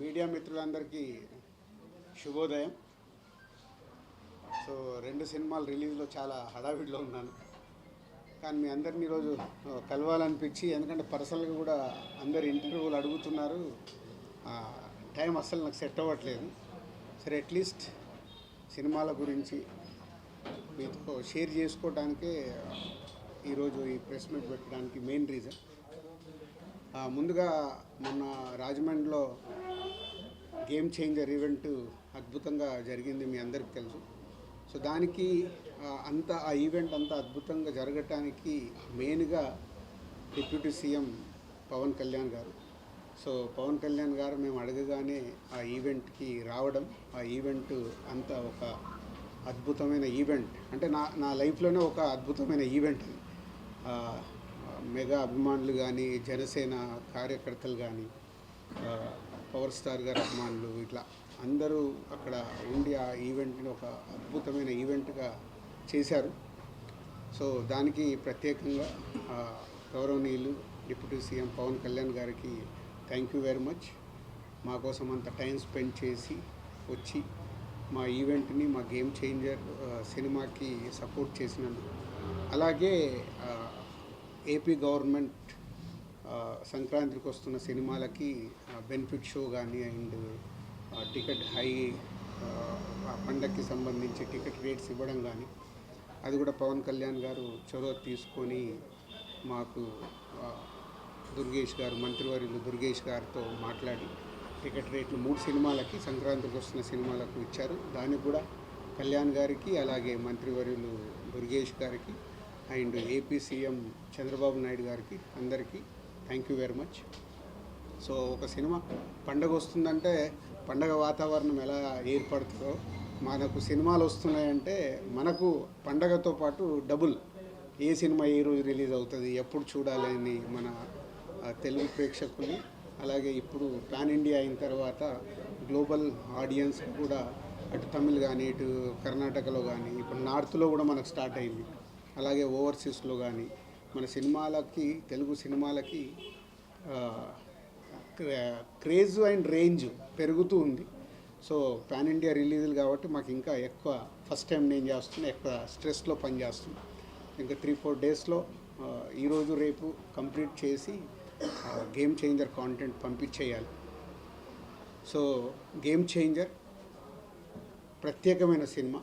Media మిత్రులందరికీ శుభోదయం. So రెండు సినిమాలు రిలీజ్లో చాలా హడావిడిలో ఉన్నాను. కానీ మీ అందరిని ఈరోజు కలవాలనిపించి ఎందుకంటే పర్సనల్గా కూడా అందరు ఇంటర్వ్యూలు అడుగుతున్నారు. టైం అస్సలు నాకు సెట్ అవ్వట్లేదు. సరే అట్లీస్ట్ సినిమాల గురించి మీతో షేర్ చేసుకోవడానికే ఈరోజు ఈ ప్రెస్ మీట్ పెట్టడానికి మెయిన్ రీజన్. ముందుగా మొన్న రాజమండ్రిలో గేమ్ చేంజర్ ఈవెంట్ అద్భుతంగా జరిగింది మీ అందరికి తెలుసు. సో దానికి అంత ఆ ఈవెంట్ అంత అద్భుతంగా జరగటానికి మెయిన్గా డిప్యూటీ సీఎం పవన్ కళ్యాణ్ గారు. సో పవన్ కళ్యాణ్ గారు మేము అడగగానే ఆ ఈవెంట్కి రావడం ఆ ఈవెంట్ అంత ఒక అద్భుతమైన ఈవెంట్ అంటే నా నా లైఫ్లోనే ఒక అద్భుతమైన ఈవెంట్ అది. మెగా అభిమానులు కానీ జనసేన కార్యకర్తలు కానీ పవర్ స్టార్ గారి అభిమానులు ఇట్లా అందరూ అక్కడ ఉండి ఆ ఈవెంట్ని ఒక అద్భుతమైన ఈవెంట్గా చేశారు. సో దానికి ప్రత్యేకంగా గౌరవనీయులు డిప్యూటీ సీఎం పవన్ కళ్యాణ్ గారికి థ్యాంక్ యూ వెరీ మచ్ మా కోసం అంత టైం స్పెండ్ చేసి వచ్చి మా ఈవెంట్ని మా గేమ్ చేంజర్ సినిమాకి సపోర్ట్ చేసినందుకు. అలాగే ఏపీ గవర్నమెంట్ సంక్రాంతికి వస్తున్న సినిమాలకి బెనిఫిట్ షో కానీ అండ్ టికెట్ హై ఆ, పండగకి సంబంధించి టికెట్ రేట్స్ ఇవ్వడం కానీ అది కూడా పవన్ కళ్యాణ్ గారు చొరవ తీసుకొని మాకు దుర్గేష్ గారు మంత్రివర్యులు దుర్గేష్ గారితో మాట్లాడి టికెట్ రేట్లు మూడు సినిమాలకి సంక్రాంతికి వస్తున్న సినిమాలకు ఇచ్చారు. దానికి కూడా కళ్యాణ్ గారికి అలాగే మంత్రివర్యులు దుర్గేష్ గారికి and AP CM Chandrababu Naidu గారికి అందరికీ thank you very much. So ఒక సినిమా పండగ వస్తుందంటే పండగ వాతావరణం ఎలా ఏర్పడుతుందో మనకు సినిమాలు వస్తున్నాయంటే మనకు పండగతో పాటు డబుల్ ఏ సినిమా ఏ రోజు రిలీజ్ అవుతుంది ఎప్పుడు చూడాలి అని మన తెలుగు ప్రేక్షకులు అలాగే ఇప్పుడు పాన్ ఇండియా అయిన తర్వాత గ్లోబల్ ఆడియన్స్ కూడా అటు తమిళ్ కానీ ఇటు కర్ణాటకలో కానీ ఇప్పుడు నార్త్లో కూడా మనకు స్టార్ట్ అయింది. అలాగే ఓవర్సీస్లో కానీ మన సినిమాలకి తెలుగు సినిమాలకి క్రేజ్ అండ్ రేంజ్ పెరుగుతూ ఉంది. సో పాన్ ఇండియా రిలీజులు కాబట్టి మాకు ఇంకా ఎక్కువ ఫస్ట్ టైం నేను చేస్తున్నా ఎక్కువ స్ట్రెస్లో పనిచేస్తున్నా ఇంకా త్రీ ఫోర్ డేస్లో ఈరోజు రేపు కంప్లీట్ చేసి గేమ్ చేంజర్ కాంటెంట్ పంపించేయాలి. సో గేమ్ చేంజర్ ప్రత్యేకమైన సినిమా.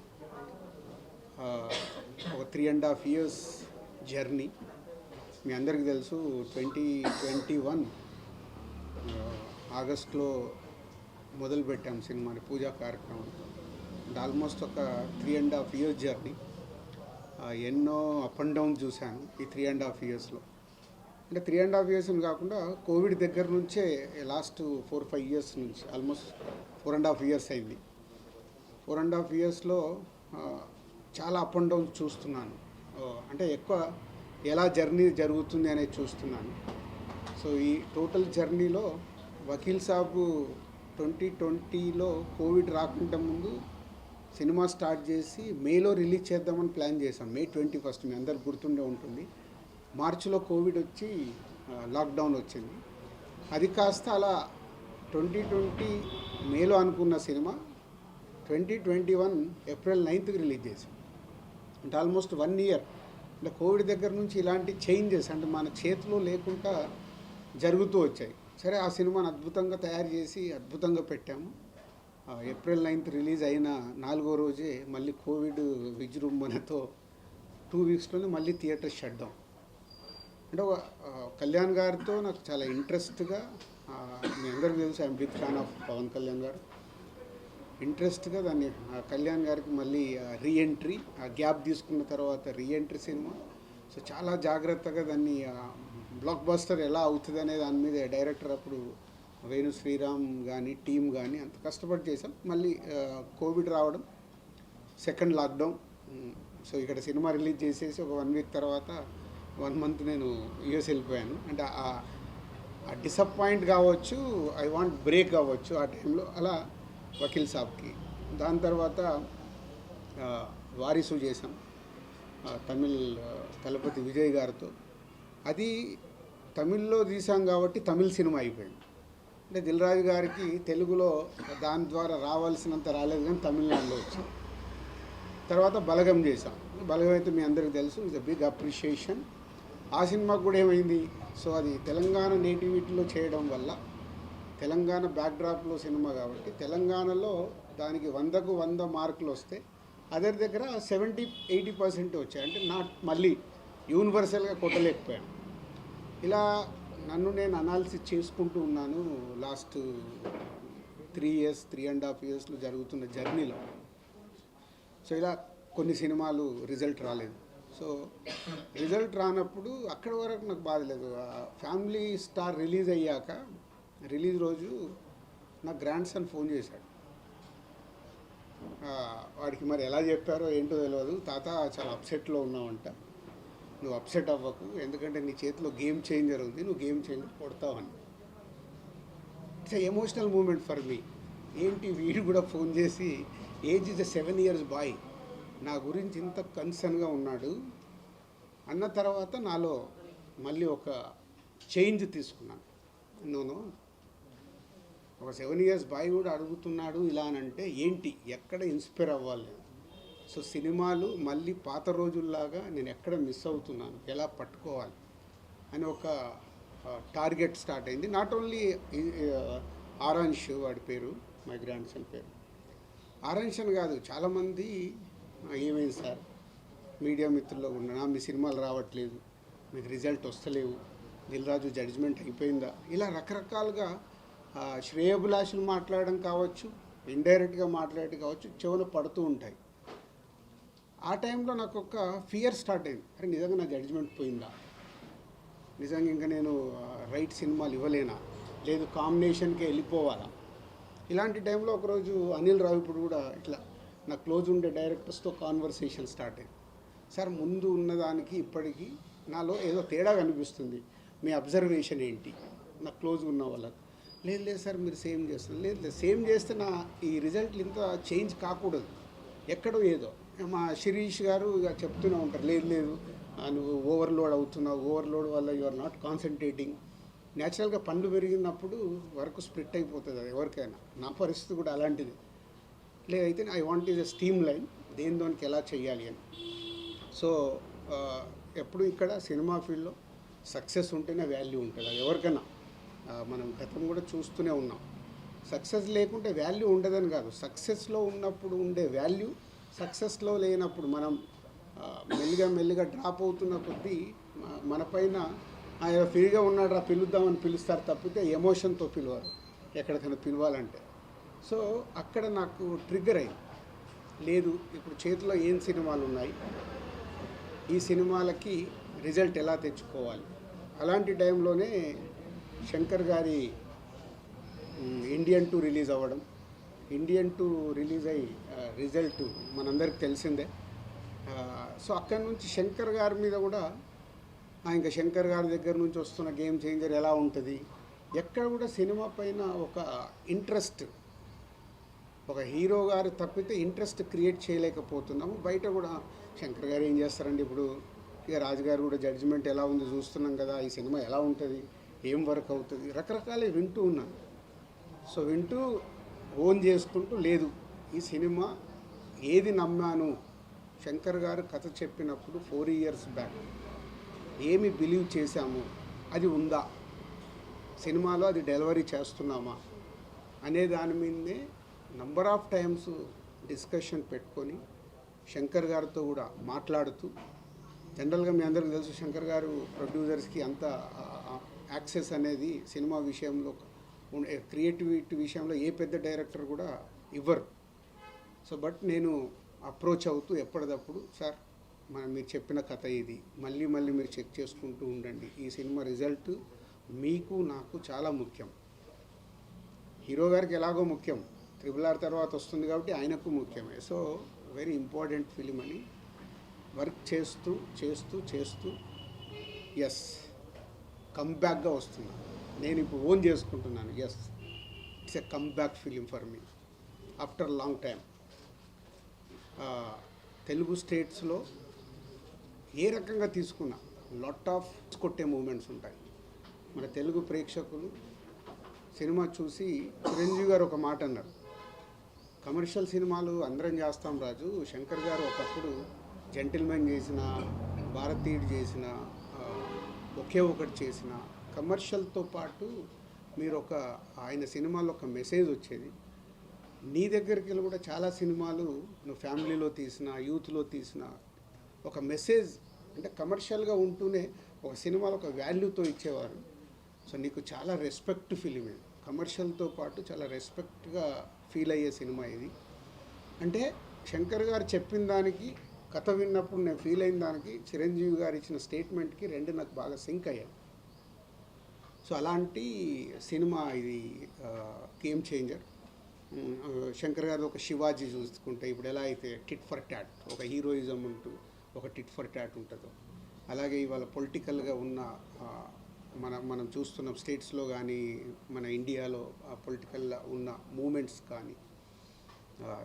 ఒక three and half years journey మీ అందరికీ తెలుసు ట్వంటీ ట్వంటీ వన్ ఆగస్ట్లో మొదలుపెట్టాం సినిమాని పూజా కార్యక్రమం. ఆల్మోస్ట్ ఒక three and half years journey ఎన్నో అప్ అండ్ డౌన్ చూశాను ఈ త్రీ అండ్ హాఫ్ ఇయర్స్లో అంటే త్రీ అండ్ హాఫ్ ఇయర్స్ కాకుండా కోవిడ్ దగ్గర నుంచే లాస్ట్ ఫోర్ ఫైవ్ ఇయర్స్ నుంచి almost four and half years అయింది. ఫోర్ అండ్ హాఫ్ ఇయర్స్లో చాలా అప్ అండ్ డౌన్ చూస్తున్నాను. అంటే ఎక్కువ ఎలా జర్నీ జరుగుతుంది అనేది చూస్తున్నాను. సో ఈ టోటల్ జర్నీలో వకీల్ సాబు ట్వంటీ ట్వంటీలో కోవిడ్ రాకుండా ముందు సినిమా స్టార్ట్ చేసి మేలో రిలీజ్ చేద్దామని ప్లాన్ చేశాం. మే ట్వంటీ ఫస్ట్ మీ అందరు గుర్తుండే ఉంటుంది. మార్చిలో కోవిడ్ వచ్చి లాక్డౌన్ వచ్చింది. అది కాస్త అలా ట్వంటీ ట్వంటీ మేలో అనుకున్న cinema twenty twenty one April నైన్త్కి release చేసాం అంటే ఆల్మోస్ట్ వన్ ఇయర్ అంటే కోవిడ్ దగ్గర నుంచి ఇలాంటి చేంజెస్ అంటే మన చేతిలో లేకుండా జరుగుతూ వచ్చాయి. సరే ఆ సినిమాని అద్భుతంగా తయారు చేసి అద్భుతంగా పెట్టాము. ఏప్రిల్ నైన్త్ రిలీజ్ అయిన నాలుగో రోజే మళ్ళీ కోవిడ్ విజృంభణతో టూ వీక్స్లోనే మళ్ళీ థియేటర్ షట్ డౌన్ అంటే ఒక, కళ్యాణ్ గారితో నాకు చాలా ఇంట్రెస్ట్గా మీ అందరికీ తెలుసు I'm big fan of Pawan Kalyan గారు. ఇంట్రెస్ట్గా దాన్ని ఆ కళ్యాణ్ గారికి మళ్ళీ రీఎంట్రీ ఆ గ్యాప్ తీసుకున్న తర్వాత రీఎంట్రీ సినిమా. సో చాలా జాగ్రత్తగా దాన్ని బ్లాక్ బస్టర్ ఎలా అవుతుంది అనే దాని మీద డైరెక్టర్ అప్పుడు వేణు శ్రీరామ్ కానీ టీం కానీ అంత కష్టపడి చేశాం. మళ్ళీ కోవిడ్ రావడం సెకండ్ లాక్డౌన్ సో ఇక్కడ సినిమా రిలీజ్ చేసేసి ఒక వన్ వీక్ తర్వాత వన్ మంత్ నేను యూఎస్ వెళ్ళిపోయాను. అంటే ఆ డిసప్పాయింట్ కావచ్చు ఐ వాంట్ బ్రేక్ కావచ్చు ఆ టైంలో అలా వకీల్ సాబ్కి. దాని తర్వాత వారిసు చేసాం తమిళ్ తలపతి విజయ్ గారితో. అది తమిళ్ళో తీసాం కాబట్టి తమిళ్ సినిమా అయిపోయింది. అంటే దిల్రాజు గారికి తెలుగులో దాని ద్వారా రావాల్సినంత రాలేదు కానీ తమిళనాడులో వచ్చాం తర్వాత బలగం చేశాం. బలగం అయితే మీ అందరికీ తెలుసు ఇస్ అ బిగ్ అప్రిషియేషన్. ఆ సినిమాకు కూడా ఏమైంది? సో అది తెలంగాణ నేటివిటీలో చేయడం వల్ల తెలంగాణ బ్యాక్డ్రాప్లో సినిమా కాబట్టి తెలంగాణలో దానికి వందకు వంద మార్కులు వస్తే అదర్ దగ్గర సెవెంటీ ఎయిటీ పర్సెంట్ వచ్చాయి. అంటే నాట్ మళ్ళీ యూనివర్సల్గా కొట్టలేకపోయాను. ఇలా నన్ను నేను అనాలిసిస్ చేసుకుంటూ ఉన్నాను last three years three and half ఇయర్స్లో జరుగుతున్న జర్నీలో. సో ఇలా కొన్ని సినిమాలు రిజల్ట్ రాలేదు. సో రిజల్ట్ రానప్పుడు అక్కడి వరకు నాకు బాధ లేదు. ఫ్యామిలీ స్టార్ రిలీజ్ అయ్యాక రిలీజ్ రోజు నా గ్రాండ్ సన్ ఫోన్ చేశాడు. వాడికి మరి ఎలా చెప్పారో ఏంటో తెలియదు తాత చాలా అప్సెట్లో ఉన్నావంట. నువ్వు అప్సెట్ అవ్వకు. ఎందుకంటే నీ చేతిలో గేమ్ చేంజర్ ఉంది నువ్వు game changer కొడతావని it's emotional moment for me. ఏంటి వీడు కూడా ఫోన్ చేసి age is seven years boy. నా గురించి ఇంత కన్సర్న్గా ఉన్నాడు. అన్న తర్వాత నాలో మళ్ళీ ఒక చేంజ్ తీసుకున్నాను. నోను ఒక సెవెన్ ఇయర్స్ బాయ్ కూడా అడుగుతున్నాడు ఇలా అని అంటే ఏంటి? ఎక్కడ ఇన్స్పైర్ అవ్వాలి? నేను సో సినిమాలు మళ్ళీ పాత రోజుల్లాగా నేను ఎక్కడ మిస్ అవుతున్నాను? ఎలా పట్టుకోవాలి? అని ఒక టార్గెట్ స్టార్ట్ అయింది. నాట్ ఓన్లీ ఆరాంష్ వాడి పేరు మై గ్రాండ్ సన్ పేరు. ఆరెంజ్ అని కాదు చాలామంది ఏమైంది సార్? మీడియా మిత్రుల్లో ఉన్నా మీ సినిమాలు రావట్లేదు. మీకు రిజల్ట్ వస్తలేవు. దిల్రాజు జడ్జిమెంట్ అయిపోయిందా? ఇలా రకరకాలుగా శ్రేయభిలాషులు మాట్లాడడం కావచ్చు ఇండైరెక్ట్గా మాట్లాడటం కావచ్చు చెవున పడుతూ ఉంటాయి. ఆ టైంలో నాకు ఒక ఫియర్ స్టార్ట్ అయింది. అరే నిజంగా నా జడ్జిమెంట్ పోయిందా? నిజంగా ఇంకా నేను రైట్ సినిమాలు ఇవ్వలేనా? లేదు కాంబినేషన్కే వెళ్ళిపోవాలా? ఇలాంటి టైంలో ఒకరోజు అనిల్ రావు ఇప్పుడు కూడా ఇట్లా నా క్లోజ్ ఉండే డైరెక్టర్స్తో కాన్వర్సేషన్ స్టార్ట్ అయింది. సార్ ముందు ఉన్నదానికి ఇప్పటికీ నాలో ఏదో తేడా కనిపిస్తుంది. మీ అబ్జర్వేషన్ ఏంటి? నా క్లోజ్ ఉన్న వాళ్ళకు. లేదు లేదు సార్ మీరు సేమ్ చేస్తారు లేదు లేదు సేమ్ చేస్తే నా ఈ రిజల్ట్లు ఇంత చేంజ్ కాకూడదు. ఎక్కడో ఏదో. మా శిరీష్ గారు ఇక చెప్తూనే ఉంటారు లేదు లేదు నువ్వు ఓవర్లోడ్ అవుతున్నావు. ఓవర్లోడ్ వల్ల యు ఆర్ నాట్ కాన్సన్ట్రేటింగ్ న్యాచురల్గా పండ్లు పెరిగినప్పుడు వర్క్ స్ప్లిట్ అయిపోతుంది అది ఎవరికైనా. నా పరిస్థితి కూడా అలాంటిది. లేదైతే I want is a steam line దేని దానికి ఎలా చేయాలి అని. సో ఎప్పుడు ఇక్కడ సినిమా ఫీల్డ్లో సక్సెస్ ఉంటేనే వాల్యూ ఉంటుంది అది ఎవరికైనా. మనం గతం కూడా చూస్తూనే ఉన్నాం. సక్సెస్ లేకుంటే వాల్యూ ఉండదని కాదు. సక్సెస్లో ఉన్నప్పుడు ఉండే వాల్యూ సక్సెస్లో లేనప్పుడు మనం మెల్లిగా మెల్లిగా డ్రాప్ అవుతున్న కొద్దీ మనపైన మన పైన ఆయన ఫ్రీగా ఉన్నాడు రా పిలుద్దామని పిలుస్తారు తప్పితే ఎమోషన్తో పిలవరు. ఎక్కడికైనా పిలవాలంటే. సో అక్కడ నాకు ట్రిగ్గర్ అయింది. లేదు ఇప్పుడు చేతిలో ఏం సినిమాలు ఉన్నాయి? ఈ సినిమాలకి రిజల్ట్ ఎలా తెచ్చుకోవాలి? అలాంటి టైంలోనే శంకర్ గారి ఇండియన్ టూ రిలీజ్ అవ్వడం. ఇండియన్ టూ రిలీజ్ అయ్యి రిజల్ట్ మనందరికి తెలిసిందే. సో అక్కడి నుంచి శంకర్ గారి మీద కూడా ఇంకా శంకర్ గారి దగ్గర నుంచి వస్తున్న గేమ్ చేంజర్ ఎలా ఉంటుంది? ఎక్కడ కూడా సినిమా పైన ఒక ఇంట్రెస్ట్ ఒక హీరో గారు తప్పితే ఇంట్రెస్ట్ క్రియేట్ చేయలేకపోతున్నాము. బయట కూడా శంకర్ గారు ఏం చేస్తారండి ఇప్పుడు? ఇక రాజుగారు కూడా జడ్జిమెంట్ ఎలా ఉంది చూస్తున్నాం కదా ఈ సినిమా ఎలా ఉంటుంది? ఏం వర్క్ అవుతుంది? రకరకాల వింటూ ఉన్నాను సో వింటూ ఓన్ చేసుకుంటూ లేదు. ఈ సినిమా ఏది నమ్మాను? శంకర్ గారు కథ చెప్పినప్పుడు ఫోర్ ఇయర్స్ బ్యాక్ ఏమి బిలీవ్ చేశాము? అది ఉందా? సినిమాలో అది డెలివరీ చేస్తున్నామా? అనే దాని మీదే నంబర్ ఆఫ్ టైమ్స్ డిస్కషన్ పెట్టుకొని శంకర్ గారితో కూడా మాట్లాడుతూ జనరల్గా మీ అందరికీ తెలుసు శంకర్ గారు ప్రొడ్యూసర్స్కి అంత యాక్సెస్ అనేది సినిమా విషయంలో క్రియేటివిటీ విషయంలో ఏ పెద్ద డైరెక్టర్ కూడా ఇవ్వరు. సో బట్ నేను అప్రోచ్ అవుతూ ఎప్పటికప్పుడు సార్ మనం మీరు చెప్పిన కథ ఇది మళ్ళీ మళ్ళీ మీరు చెక్ చేసుకుంటూ ఉండండి. ఈ సినిమా రిజల్ట్ మీకు నాకు చాలా ముఖ్యం. హీరో గారికి ఎలాగో ముఖ్యం. త్రిబుల్ ఆర్ తర్వాత వస్తుంది కాబట్టి ఆయనకు ముఖ్యమే. సో వెరీ ఇంపార్టెంట్ ఫిలిం అని వర్క్ చేస్తూ చేస్తూ చేస్తూ ఎస్ కమ్బ్యాక్గా వస్తుంది నేను ఇప్పుడు ఓన్ చేసుకుంటున్నాను. Yes it's a comeback film for me after long time Telugu స్టేట్స్లో ఏ రకంగా తీసుకున్నా లాట్ ఆఫ్ కొట్టే మూమెంట్స్ ఉంటాయి. మన తెలుగు ప్రేక్షకులు సినిమా చూసి చిరంజీవి గారు ఒక మాట అన్నారు. కమర్షియల్ సినిమాలు అందరం చేస్తాం రాజు. శంకర్ గారు ఒకప్పుడు జెంటిల్మెన్ చేసిన భారతీయుడు చేసిన ఒకే ఒకటి చేసిన కమర్షియల్తో పాటు మీరు ఒక ఆయన సినిమాలో ఒక మెసేజ్ వచ్చేది. నీ దగ్గరికి వెళ్ళి కూడా చాలా సినిమాలు నువ్వు ఫ్యామిలీలో తీసిన యూత్లో తీసిన ఒక మెసేజ్ అంటే కమర్షియల్గా ఉంటూనే ఒక సినిమాలో ఒక వాల్యూతో ఇచ్చేవారు. సో నీకు చాలా రెస్పెక్ట్ ఫిలిం ఇది కమర్షియల్తో పాటు చాలా రెస్పెక్ట్గా ఫీల్ అయ్యే సినిమా ఇది. అంటే శంకర్ గారు చెప్పిన దానికి కథ విన్నప్పుడు నేను ఫీల్ అయిన దానికి చిరంజీవి గారు ఇచ్చిన స్టేట్మెంట్కి రెండు నాకు బాగా సింక్ అయ్యాను సో అలాంటి సినిమా ఇది గేమ్ చేంజర్ శంకర్ గారు ఒక శివాజీ చూసుకుంటే ఇప్పుడు ఎలా అయితే టిట్ ఫర్ ట్యాట్ ఒక హీరోయిజం ఉంటూ ఒక టిట్ ఫర్ ట్యాట్ ఉంటుందో. అలాగే ఇవాళ పొలిటికల్గా ఉన్న మన మనం చూస్తున్న స్టేట్స్లో కానీ మన ఇండియాలో పొలిటికల్లో ఉన్న మూమెంట్స్ కానీ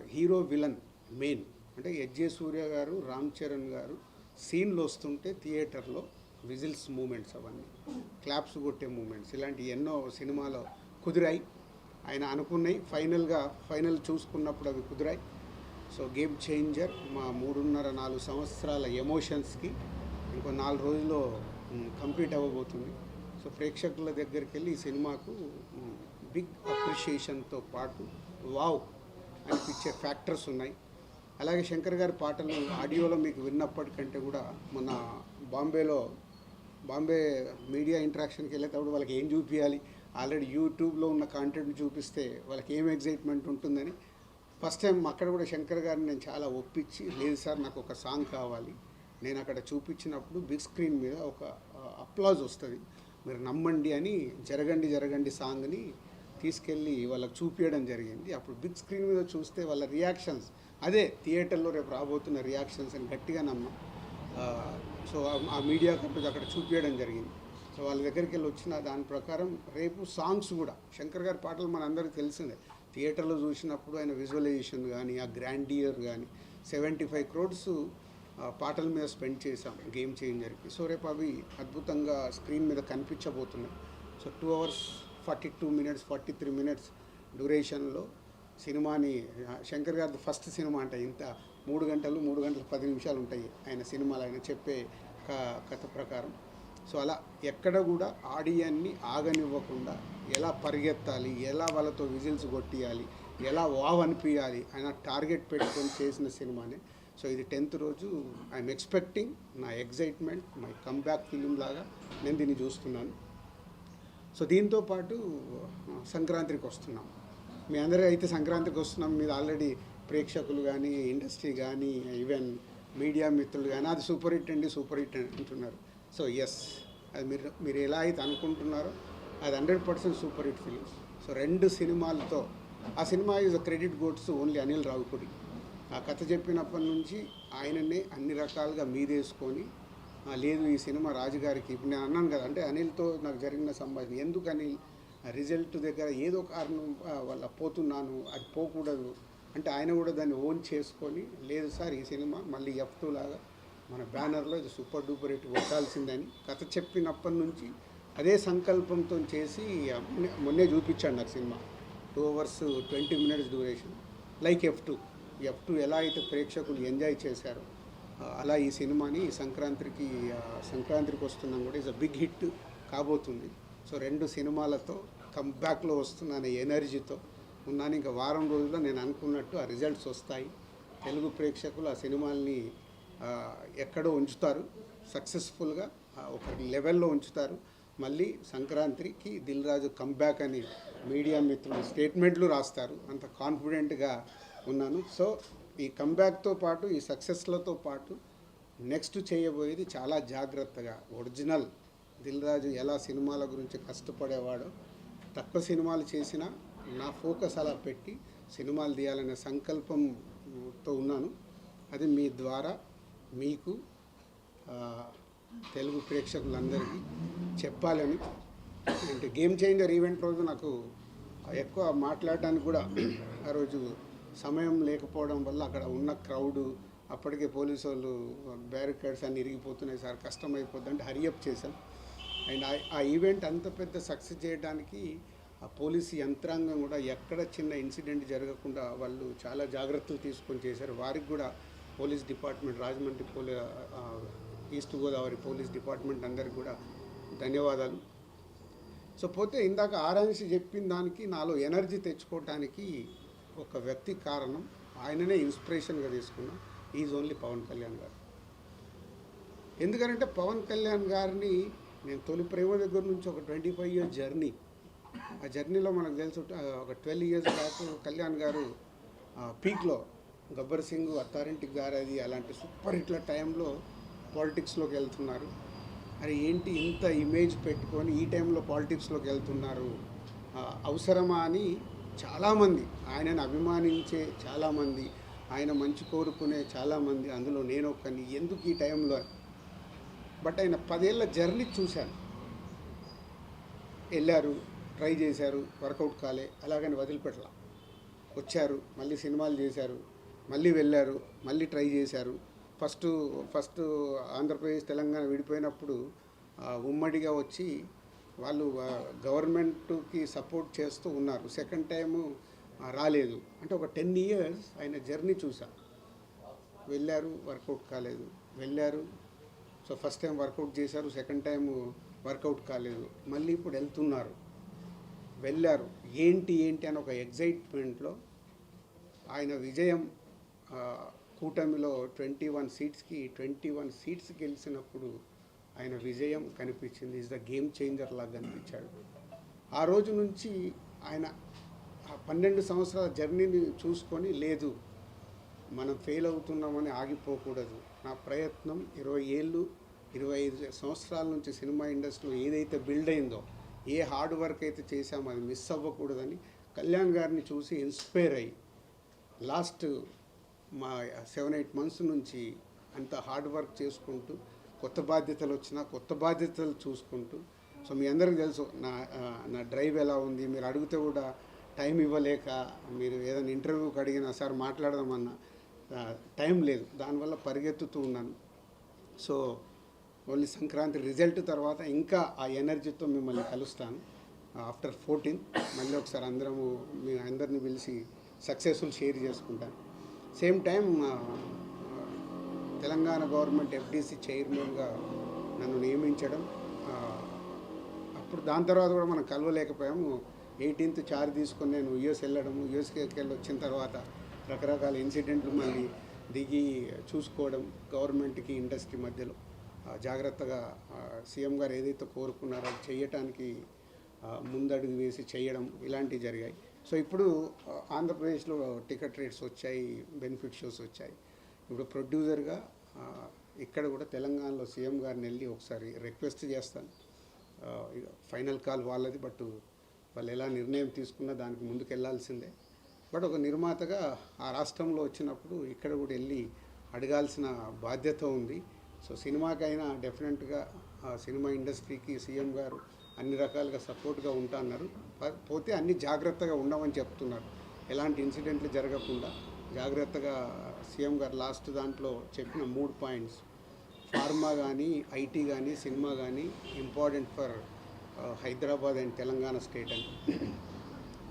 హీరో విలన్ మెయిన్ అంటే ఎజ్జే సూర్య గారు రామ్ చరణ్ గారు సీన్లు వస్తుంటే థియేటర్లో విజిల్స్ మూమెంట్స్ అవన్నీ క్లాప్స్ కొట్టే మూమెంట్స్. ఇలాంటి ఎన్నో సినిమాలో కుదిరాయి. ఆయన అనుకున్నాయి. ఫైనల్గా ఫైనల్ చూసుకున్నప్పుడు అవి కుదిరాయి. So game changer. మా మూడున్నర నాలుగు సంవత్సరాల ఎమోషన్స్కి ఇంకో నాలుగు రోజుల్లో కంప్లీట్ అవ్వబోతుంది. సో ప్రేక్షకుల దగ్గరికి వెళ్ళి ఈ సినిమాకు బిగ్ అప్రిషియేషన్తో పాటు వావ్ అనిపించే ఫ్యాక్టర్స్ ఉన్నాయి. అలాగే శంకర్ గారి పాటలు ఆడియోలో మీకు విన్నప్పటికంటే కూడా మొన్న బాంబేలో బాంబే మీడియా ఇంటరాక్షన్కి వెళ్ళేటప్పుడు వాళ్ళకి ఏం చూపించాలి ఆల్రెడీ యూట్యూబ్లో ఉన్న కాంటెంట్ చూపిస్తే వాళ్ళకి ఏం ఎగ్జైట్మెంట్ ఉంటుందని. ఫస్ట్ టైం అక్కడ కూడా శంకర్ గారిని నేను చాలా ఒప్పించి లేదు సార్ నాకు ఒక సాంగ్ కావాలి. నేను అక్కడ చూపించినప్పుడు బిగ్ స్క్రీన్ మీద ఒక అప్లాజ్ వస్తుంది. మీరు నమ్మండి అని జరగండి జరగండి సాంగ్ని తీసుకెళ్ళి వాళ్ళకి చూపించడం జరిగింది. అప్పుడు బిగ్ స్క్రీన్ మీద చూస్తే వాళ్ళ రియాక్షన్స్. అదే థియేటర్లో రేపు రాబోతున్న రియాక్షన్స్ అని గట్టిగా నమ్మ. సో ఆ- ఆ మీడియా కంపెనీ అక్కడ చూపించడం జరిగింది. సో వాళ్ళ దగ్గరికి వెళ్ళి వచ్చిన దాని ప్రకారం రేపు సాంగ్స్ కూడా శంకర్ గారి పాటలు మనందరికీ తెలిసిందే. థియేటర్లో చూసినప్పుడు ఆయన విజువలైజేషన్ కానీ ఆ గ్రాండియర్ కానీ సెవెంటీ ఫైవ్ క్రోడ్స్ పాటల మీద స్పెండ్ చేశాం. గేమ్ చేంజర్కి సో రేపు అవి అద్భుతంగా స్క్రీన్ మీద కనిపించబోతున్నాయి. So two hours forty two minutes forty three minutes డ్యూరేషన్లో సినిమాని శంకర్ గారి ఫస్ట్ సినిమా అంటే ఇంత మూడు గంటలు మూడు గంటలు పది నిమిషాలు ఉంటాయి ఆయన సినిమాలు ఆయన చెప్పే క- కథ ప్రకారం. సో అలా ఎక్కడ కూడా ఆడియన్ని ఆగనివ్వకుండా ఎలా పరిగెత్తాలి ఎలా వాళ్ళతో విజిల్స్ కొట్టియాలి ఎలా వావ్ అనిపించాలి ఆయన టార్గెట్ పెట్టుకొని చేసిన సినిమానే. సో ఇది టెన్త్ రోజు. ఐఎమ్ ఎక్స్పెక్టింగ్ నా ఎగ్జైట్మెంట్ మై కమ్బ్యాక్ ఫిలిం లాగా నేను దీన్ని చూస్తున్నాను. సో దీంతో పాటు సంక్రాంతికి వస్తున్నాం. మీ అందరూ అయితే సంక్రాంతికి వస్తున్నాం మీరు ఆల్రెడీ ప్రేక్షకులు కానీ ఇండస్ట్రీ కానీ ఈవెన్ మీడియా మిత్రులు కానీ అది సూపర్ హిట్ అండి సూపర్ హిట్ అంటున్నారు. సో ఎస్ అది మీరు మీరు ఎలా అయితే అనుకుంటున్నారో అది hundred percent super hit film so రెండు సినిమాలతో ఆ cinema is credit gods only Anil రావుకుడి ఆ కథ చెప్పినప్పటి నుంచి ఆయననే అన్ని రకాలుగా మీదేసుకొని లేదు ఈ సినిమా రాజుగారికి ఇప్పుడు నేను అన్నాను కదా అంటే అనిల్తో నాకు జరిగిన సంభాషణ. ఎందుకు అనిల్? ఆ రిజల్ట్ దగ్గర ఏదో కారణం వల్ల పోతున్నాను అది పోకూడదు. అంటే ఆయన కూడా దాన్ని ఓన్ చేసుకొని లేదు సార్ ఈ సినిమా మళ్ళీ ఎఫ్ లాగా మన బ్యానర్లో ఇది సూపర్ డూపర్ హిట్ కొట్టాల్సిందని కథ చెప్పినప్పటి నుంచి అదే సంకల్పంతో చేసి మొన్నే- చూపించాడు నాకు cinema. Two hours twenty minutes duration like F two F two ఎలా అయితే ప్రేక్షకులు ఎంజాయ్ చేశారో అలా ఈ సినిమాని సంక్రాంతికి సంక్రాంతికి వస్తున్నాం కూడా. ఇస్ అ బిగ్ హిట్ కాబోతుంది. సో రెండు సినిమాలతో కంబ్యాక్లో వస్తున్న ఎనర్జీతో ఉన్నాను. ఇంకా వారం రోజుల్లో నేను అనుకున్నట్టు ఆ రిజల్ట్స్ వస్తాయి. తెలుగు ప్రేక్షకులు ఆ సినిమాల్ని ఎక్కడో ఉంచుతారు. సక్సెస్ఫుల్గా ఒక లెవెల్లో ఉంచుతారు. మళ్ళీ సంక్రాంతికి దిల్ రాజు కంబ్యాక్ అని మీడియా మిత్రులు స్టేట్మెంట్లు రాస్తారు. అంత కాన్ఫిడెంట్గా ఉన్నాను. సో ఈ కంబ్యాక్తో పాటు ఈ సక్సెస్లతో పాటు నెక్స్ట్ చేయబోయేది చాలా జాగ్రత్తగా ఒరిజినల్ దిల్ రాజు ఎలా సినిమాల గురించి కష్టపడేవాడో తక్కువ సినిమాలు చేసినా నా ఫోకస్ అలా పెట్టి సినిమాలు తీయాలనే సంకల్పంతో ఉన్నాను. అది మీ ద్వారా మీకు తెలుగు ప్రేక్షకులందరికీ చెప్పాలని అంటే గేమ్ చేంజర్ ఈవెంట్ రోజు నాకు ఎక్కువ మాట్లాడడానికి కూడా ఆ రోజు సమయం లేకపోవడం వల్ల అక్కడ ఉన్న క్రౌడ్ అప్పటికే పోలీసు వాళ్ళు బ్యారికేడ్స్ అన్ని ఇరిగిపోతున్నాయి సార్ కష్టం అయిపోద్ది అంటే హరియప్ చేశాం. అండ్ ఆ- ఈవెంట్ అంత పెద్ద సక్సెస్ చేయడానికి ఆ పోలీసు యంత్రాంగం కూడా ఎక్కడ చిన్న ఇన్సిడెంట్ జరగకుండా వాళ్ళు చాలా జాగ్రత్తలు తీసుకొని చేశారు. వారికి కూడా పోలీస్ డిపార్ట్మెంట్ రాజమండ్రి పోలీ ఈస్ట్ గోదావరి పోలీస్ డిపార్ట్మెంట్ అందరికి కూడా ధన్యవాదాలు. సో పోతే ఇందాక ఆరాంశి చెప్పిన దానికి నాలో ఎనర్జీ తెచ్చుకోవటానికి ఒక వ్యక్తి కారణం ఆయననే ఇన్స్పిరేషన్గా తీసుకున్నా ఈజ్ ఓన్లీ పవన్ కళ్యాణ్ గారు. ఎందుకంటే పవన్ కళ్యాణ్ గారిని నేను తొలి ప్రేమ దగ్గర నుంచి ఒక ట్వంటీ ఫైవ్ ఇయర్స్ జర్నీ ఆ జర్నీలో మనకు తెలుసు ఒక ట్వెల్వ్ ఇయర్స్ బ్యాక్ కళ్యాణ్ గారు పీక్లో గబ్బర్ సింగ్ అత్తారింటికి గారది అలాంటి సూపర్ హిట్ల టైంలో పాలిటిక్స్లోకి వెళ్తున్నారు. అరే ఏంటి ఇంత ఇమేజ్ పెట్టుకొని ఈ టైంలో పాలిటిక్స్లోకి వెళ్తున్నారు? అవసరమా అని చాలామంది ఆయనను అభిమానించే చాలామంది ఆయన మంచి కోరుకునే చాలామంది అందులో నేను ఒక్కని ఎందుకు ఈ టైంలో? బట్ ఆయన పదేళ్ళ జర్నీ చూశాను. వెళ్ళారు ట్రై చేశారు వర్కౌట్ కాలే అలాగని వదిలిపెట్టలా. వచ్చారు మళ్ళీ సినిమాలు చేశారు మళ్ళీ వెళ్ళారు మళ్ళీ ట్రై చేశారు. ఫస్ట్ ఫస్ట్ ఆంధ్రప్రదేశ్ తెలంగాణ విడిపోయినప్పుడు ఉమ్మడిగా వచ్చి వాళ్ళు గవర్నమెంట్కి సపోర్ట్ చేస్తూ ఉన్నారు. సెకండ్ టైము రాలేదు. అంటే ఒక టెన్ ఇయర్స్ ఆయన జర్నీ చూసా. వెళ్ళారు వర్కౌట్ కాలేదు. వెళ్ళారు. So first time work out చేశారు సెకండ్ టైం వర్కౌట్ కాలేదు. మళ్ళీ ఇప్పుడు వెళ్తున్నారు. వెళ్ళారు. ఏంటి ఏంటి అని ఒక ఎగ్జైట్మెంట్లో ఆయన విజయం కూటమిలో ట్వంటీ వన్ సీట్స్కి ట్వంటీ వన్ సీట్స్ గెలిచినప్పుడు ఆయన విజయం కనిపించింది. ఇస్ ద గేమ్ చేంజర్ లాగా కనిపించాడు. ఆ రోజు నుంచి ఆయన ఆ పన్నెండు సంవత్సరాల జర్నీని చూసుకొని లేదు మనం ఫెయిల్ అవుతున్నామని ఆగిపోకూడదు. నా ప్రయత్నం ఇరవై ఏళ్ళు ఇరవై ఐదు సంవత్సరాల నుంచి సినిమా ఇండస్ట్రీలో ఏదైతే బిల్డ్ అయిందో ఏ హార్డ్ వర్క్ అయితే చేశామో అది మిస్ అవ్వకూడదని కళ్యాణ్ గారిని చూసి ఇన్స్పైర్ అయ్యి లాస్ట్ మా సెవెన్ ఎయిట్ మంత్స్ నుంచి అంత హార్డ్ వర్క్ చేసుకుంటూ కొత్త బాధ్యతలు వచ్చినా కొత్త బాధ్యతలు చూసుకుంటూ సో మీ అందరికీ తెలుసు నా నా డ్రైవ్ ఎలా ఉంది మీరు అడిగితే కూడా టైం ఇవ్వలేక మీరు ఏదైనా ఇంటర్వ్యూకి అడిగినా సార్ మాట్లాడదామన్నా టైం లేదు. దానివల్ల పరిగెత్తుతూ ఉన్నాను. సో ఓన్లీ సంక్రాంతి రిజల్ట్ తర్వాత ఇంకా ఆ ఎనర్జీతో మిమ్మల్ని కలుస్తాను. ఆఫ్టర్ ఫోర్టీన్ మళ్ళీ ఒకసారి అందరము మీ అందరిని పిలిచి సక్సెస్ఫుల్ షేర్ చేసుకుంటాను. Same time Telangana government FDC చైర్మన్గా నన్ను నియమించడం అప్పుడు దాని తర్వాత కూడా మనం కలవలేకపోయాము. ఎయిటీన్త్ చార్జ్ తీసుకొని నేను యుఎస్ వెళ్ళడము యుఎస్కి వెళ్ళి వచ్చిన తర్వాత రకరకాల ఇన్సిడెంట్లు మళ్ళీ దిగి చూసుకోవడం గవర్నమెంట్కి ఇండస్ట్రీ మధ్యలో. జాగ్రత్తగా సీఎం గారు ఏదైతే కోరుకున్నారో అది చేయటానికి ముందడుగు వేసి చేయడం ఇలాంటివి జరిగాయి. సో ఇప్పుడు ఆంధ్రప్రదేశ్లో టికెట్ రేట్స్ వచ్చాయి బెనిఫిట్ షోస్ వచ్చాయి. ఇప్పుడు ప్రొడ్యూసర్గా ఇక్కడ కూడా తెలంగాణలో సీఎం గారిని వెళ్ళి ఒకసారి రిక్వెస్ట్ చేస్తాను. ఫైనల్ కాల్ వాళ్ళది బట్ వాళ్ళు ఎలా నిర్ణయం తీసుకున్నా దానికి ముందుకు వెళ్ళాల్సిందే బట్ ఒక నిర్మాతగా ఆ రాష్ట్రంలో వచ్చినప్పుడు ఇక్కడ కూడా వెళ్ళి అడగాల్సిన బాధ్యత ఉంది. సో సినిమాకైనా డెఫినెట్గా సినిమా ఇండస్ట్రీకి సీఎం గారు అన్ని రకాలుగా సపోర్ట్గా ఉంటా అన్నారు. పోతే అన్ని జాగ్రత్తగా ఉండమని చెప్తున్నారు. ఎలాంటి ఇన్సిడెంట్లు జరగకుండా. జాగ్రత్తగా సీఎం గారు లాస్ట్ దాంట్లో చెప్పిన మూడు పాయింట్స్. ఫార్మా కానీ ఐటీ కానీ సినిమా కానీ important for Hyderabad and Telangana state అని.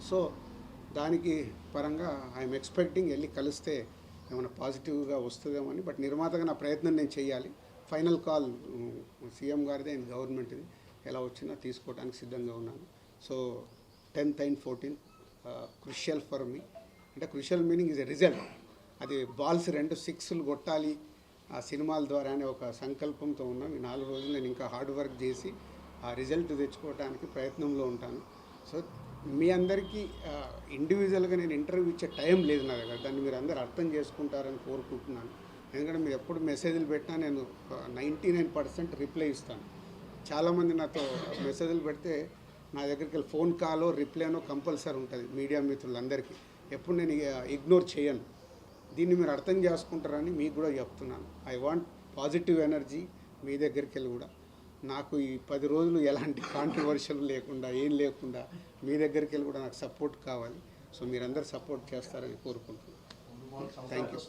సో దానికి పరంగా ఐఎమ్ ఎక్స్పెక్టింగ్ వెళ్ళి కలిస్తే ఏమైనా పాజిటివ్గా వస్తుందేమో అని బట్ నిర్మాతగా నా ప్రయత్నం నేను చేయాలి ఫైనల్ కాల్ సీఎం గారిదే అండ్ గవర్నమెంట్ది. ఎలా వచ్చినా తీసుకోవడానికి సిద్ధంగా ఉన్నాను. So tenth and fourteen crucial for me. అంటే crucial meaning is a result అది బాల్స్ రెండు సిక్స్లు కొట్టాలి ఆ సినిమాల ద్వారా అనే ఒక సంకల్పంతో ఉన్నాం. ఈ నాలుగు రోజులు నేను ఇంకా హార్డ్ వర్క్ చేసి ఆ రిజల్ట్ తెచ్చుకోవడానికి ప్రయత్నంలో ఉంటాను. సో మీ అందరికీ ఇండివిజువల్గా నేను ఇంటర్వ్యూ ఇచ్చే టైం లేదు నా దగ్గర. దాన్ని మీరు అందరూ అర్థం చేసుకుంటారని కోరుకుంటున్నాను. ఎందుకంటే మీరు ఎప్పుడు మెసేజ్లు పెట్టినా నేను నైంటీ నైన్ పర్సెంట్ రిప్లై ఇస్తాను. చాలామంది నాతో మెసేజ్లు పెడితే నా దగ్గరికి వెళ్ళి ఫోన్ కాలో రిప్లైనో కంపల్సరీ ఉంటుంది. మీడియా మిత్రులందరికీ. ఎప్పుడు నేను ఇగ్నోర్ చేయను. దీన్ని మీరు అర్థం చేసుకుంటారని మీకు కూడా చెప్తున్నాను. ఐ వాంట్ పాజిటివ్ ఎనర్జీ మీ దగ్గరికి వెళ్ళి కూడా. నాకు ఈ పది రోజులు ఎలాంటి కాంట్రవర్షియల్ లేకుండా ఏం లేకుండా మీ దగ్గరికి వెళ్ళి కూడా నాకు సపోర్ట్ కావాలి. సో మీరందరూ సపోర్ట్ చేస్తారని కోరుకుంటున్నాను. థ్యాంక్ యూ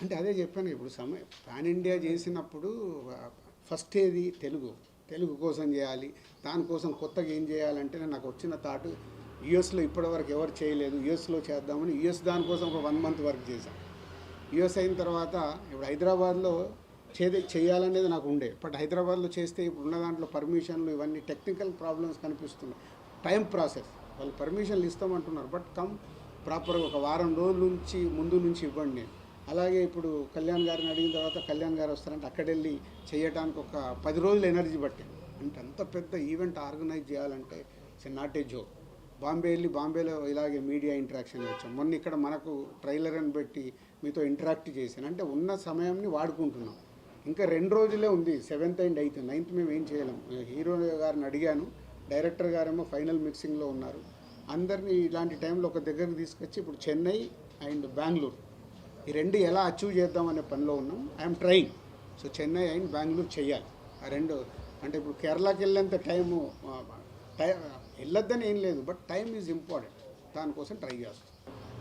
అంటే అదే చెప్పాను ఇప్పుడు సమయం పాన్ ఇండియా చేసినప్పుడు ఫస్ట్ ఏది తెలుగు. తెలుగు కోసం చేయాలి దానికోసం కొత్తగా ఏం చేయాలంటే నాకు వచ్చిన థాట్ యుఎస్లో ఇప్పటివరకు ఎవరు చేయలేదు యుఎస్లో చేద్దామని యుఎస్ దానికోసం ఒక వన్ మంత్ వర్క్ చేశాం. యుఎస్ అయిన తర్వాత ఇప్పుడు హైదరాబాద్లో చేదే చేయాలనేది నాకు ఉండే. బట్ హైదరాబాద్లో చేస్తే ఇప్పుడు ఉన్న దాంట్లో పర్మిషన్లు ఇవన్నీ టెక్నికల్ ప్రాబ్లమ్స్ కనిపిస్తున్నాయి. టైం ప్రాసెస్ వాళ్ళు పర్మిషన్లు ఇస్తామంటున్నారు. బట్ కమ్ ప్రాపర్గా ఒక వారం రోజుల నుంచి ముందు నుంచి ఇవ్వండి. నేను అలాగే ఇప్పుడు కళ్యాణ్ గారిని అడిగిన తర్వాత కళ్యాణ్ గారు వస్తారంటే అక్కడ వెళ్ళి చేయడానికి ఒక పది రోజులు ఎనర్జీ పట్టింది అంటే అంత పెద్ద ఈవెంట్ ఆర్గనైజ్ చేయాలంటే it's not a joke Bombay వెళ్ళి బాంబేలో ఇలాగే మీడియా ఇంటరాక్షన్ వచ్చాం మొన్న ఇక్కడ మనకు ట్రైలర్ అని పెట్టి మీతో ఇంటరాక్ట్ చేశాను. అంటే ఉన్న సమయంని వాడుకుంటున్నాం. ఇంకా రెండు రోజులే ఉంది. సెవెంత్ అండ్ ఎయిత్ నైన్త్ మేము ఏం చేయలేం. హీరో గారిని అడిగాను. డైరెక్టర్ గారేమో ఫైనల్ మిక్సింగ్లో ఉన్నారు. అందరినీ ఇలాంటి టైంలో ఒక దగ్గరకు తీసుకొచ్చి ఇప్పుడు చెన్నై అండ్ బెంగళూరు ఈ రెండు ఎలా అచీవ్ చేద్దామనే పనిలో ఉన్నాం. I'm trying so Chennai and Bengaluru చేయాలి. ఆ రెండు అంటే ఇప్పుడు కేరళకి వెళ్ళేంత టైము టై వెళ్ళొద్దని ఏం లేదు బట్ టైం ఈజ్ ఇంపార్టెంట్ దానికోసం ట్రై చేస్తాం.